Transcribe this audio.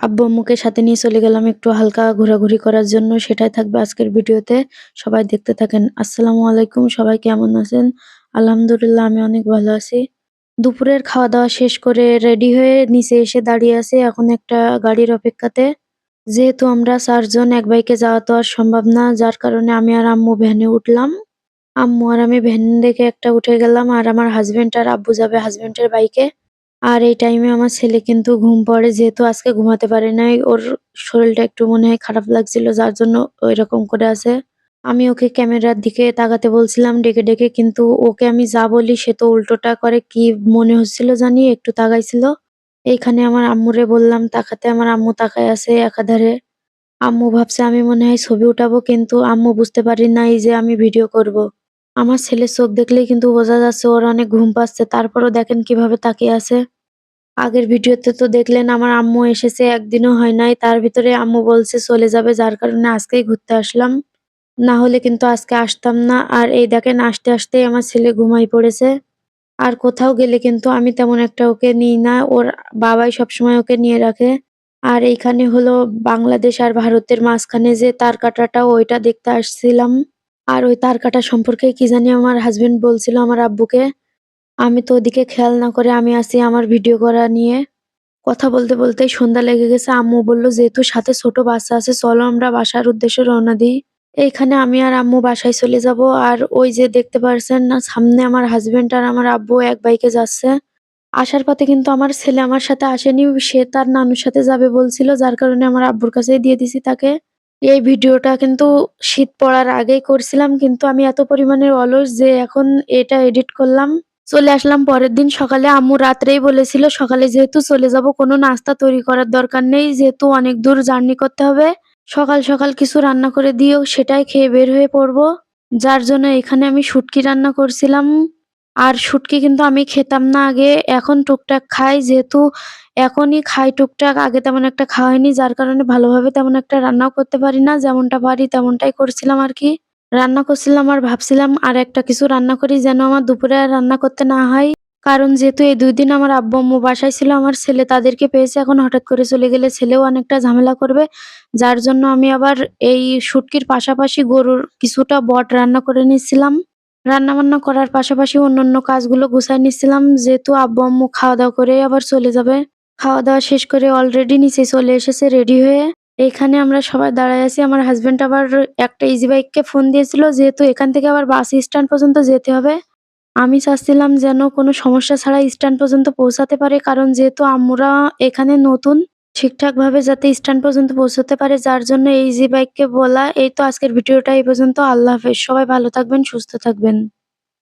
আব্বু আম্মুকে সাথে নিয়ে চলে গেলাম একটু হালকা ঘোরাঘুরি করার জন্য। সেটাই থাকবে আজকের ভিডিওতে। সবাই দেখতে থাকেন। আসসালামু আলাইকুম। সবাই কেমন আছেন? আলহামদুলিল্লাহ, আমি অনেক ভালো আছি। দুপুরের খাওয়া দাওয়া শেষ করে রেডি হয়ে নিচে এসে দাঁড়িয়ে আছে এখন একটা গাড়ির অপেক্ষাতে। যেহেতু আমরা চারজন, এক বাইকে যাওয়া তো আর সম্ভব না, যার কারণে আমি আর আম্মু ভ্যানে উঠলাম। আম্মু আর আমি ভ্যান দেখে একটা উঠে গেলাম আর আমার হাজবেন্ড আর আব্বু যাবে হাজবেন্ডের বাইকে আর এই টাইমে আমার ছেলে কিন্তু ঘুম পড়ে, যেহেতু আজকে ঘুমাতে পারে নাই, ওর শরীরটা একটু মনে হয় খারাপ লাগছিল, যার জন্য ওইরকম করে আছে। আমি ওকে ক্যামেরার দিকে তাকাতে বলছিলাম ডেকে ডেকে, কিন্তু ওকে আমি যা বলি সে তো উল্টোটা করে, কি মনে হচ্ছিল জানি, একটু তাকাইছিল। এইখানে আমার আম্মুরে বললাম, তাকাতে আমার আম্মু তাকায় আছে একাধারে। আম্মু ভাবছে আমি মনে হয় ছবি উঠাবো, কিন্তু আম্মু বুঝতে পারি নাই যে আমি ভিডিও করব। আমার ছেলের চোখ দেখলেই কিন্তু বোঝা যাচ্ছে ওর অনেক ঘুম পাচ্ছে। তারপরও দেখেন কীভাবে তাকিয়ে আছে। আগের ভিডিওতে তো দেখলেন আমার আম্মু এসেছে, একদিনও হয় নাই। তার ভিতরে আম্মু বলছে চলে যাবে, যার কারণে আজকেই ঘুরতে আসলাম। না হলে কিন্তু আজকে আসতাম না। আর এই দেখেন আসতে আসতেই আমার ছেলে ঘুমাই পড়েছে। আর কোথাও গেলে কিন্তু আমি তেমন একটা ওকে নিই না। ওর বাবাই সবসময় ওকে নিয়ে রাখে। আর এইখানে হলো বাংলাদেশ আর ভারতের মাঝখানে যে তার কাটাটা ওইটা দেখতে আসছিলাম। আর ওই তার কাটা সম্পর্কে কি জানি আমার হাজবেন্ড বলছিল আমার আব্বুকে। আমি তো ওদিকে খেয়াল না করে আমি আছি আমার ভিডিও করা নিয়ে। কথা বলতে বলতে সন্ধ্যা লেগে গেছে, আম্মু বলল, যেহেতু সাথে ছোট বাচ্চা আছে, চলো আমরা বাসার উদ্দেশ্যে রওনা দিই। এইখানে আমি আর আম্মু বাসায় চলে যাব। আর ওই যে দেখতে পারছেন না, সামনে আমার হাজবেন্ড আর আমার আব্বু এক বাইকে যাচ্ছে। আসার পথে কিন্তু আমার ছেলে আমার সাথে আসেনি, সে তার নানুর সাথে যাবে বলছিল, যার কারণে আমার আব্বুর কাছেই দিয়ে দিছি তাকে। এই ভিডিওটা কিন্তু শীত পড়ার আগেই করছিলাম, কিন্তু আমি এত পরিমাণে অলস যে এখন এটা এডিট করলাম। চলে আসলাম পরের দিন, সকালে আম্মু রাত্রেই বলেছিল, সকালে যেহেতু চলে যাব, কোনো নাস্তা তৈরি করার দরকার নেই, যেহেতু অনেক দূর জার্নি করতে হবে। সকাল সকাল কিছু রান্না করে দিও, সেটাই খেয়ে বের হয়ে পড়ব। যার জন্য এখানে আমি শুটকি রান্না করছিলাম। আর শুটকি কিন্তু আমি খেতাম না আগে। এখন টুকটাক খাই, যেহেতু এখনই খাই টুকটাক, আগে তেমন একটা খাওয়া হয়নি, যার কারণে ভালোভাবে তেমন একটা রান্নাও করতে পারি না। যেমনটা পারি তেমনটাই করছিলাম আর কি। রান্না করছিলাম আর ভাবছিলাম আর একটা কিছু রান্না করি যেন আমার দুপুরে রান্না করতে না হয়। কারণ যেহেতু এই দুই দিন আমার আব্বু আম্মু বাসায় ছিল, আমার ছেলে তাদেরকে পেয়েছে, এখন হঠাৎ করে চলে গেলে ছেলেও অনেকটা ঝামেলা করবে। যার জন্য আমি আবার এই শুটকির পাশাপাশি গরুর কিছুটা বট রান্না করে নিচ্ছিলাম রান্না বান্না করার পাশাপাশি অন্যান্য কাজগুলো গুছাই নিচ্ছিলাম, যেহেতু আব্বু আম্মু খাওয়া দাওয়া করে আবার চলে যাবে। খাওয়া দাওয়া শেষ করে অলরেডি নিচে চলে এসেছে রেডি হয়ে। এখানে আমরা সবাই দাঁড়ায় আছি। আমার হাজব্যান্ড আবার একটা ইজি বাইককে ফোন দিয়েছিল, যেহেতু এখান থেকে আবার বাস স্ট্যান্ড পর্যন্ত যেতে হবে। আমি চাচ্ছিলাম যেন কোনো সমস্যা ছাড়া স্ট্যান্ড পর্যন্ত পৌঁছাতে পারে, কারণ যেহেতু আমরা এখানে নতুন ঠিকঠাক ভাবে যাতে স্ট্যান্ড পর্যন্ত পৌঁছতে পারে, যার জন্য এই ইজি বাইককে বলা, এই তো আজকের ভিডিওটা এই পর্যন্ত। আল্লাহ হাফেজ। সবাই ভালো থাকবেন, সুস্থ থাকবেন।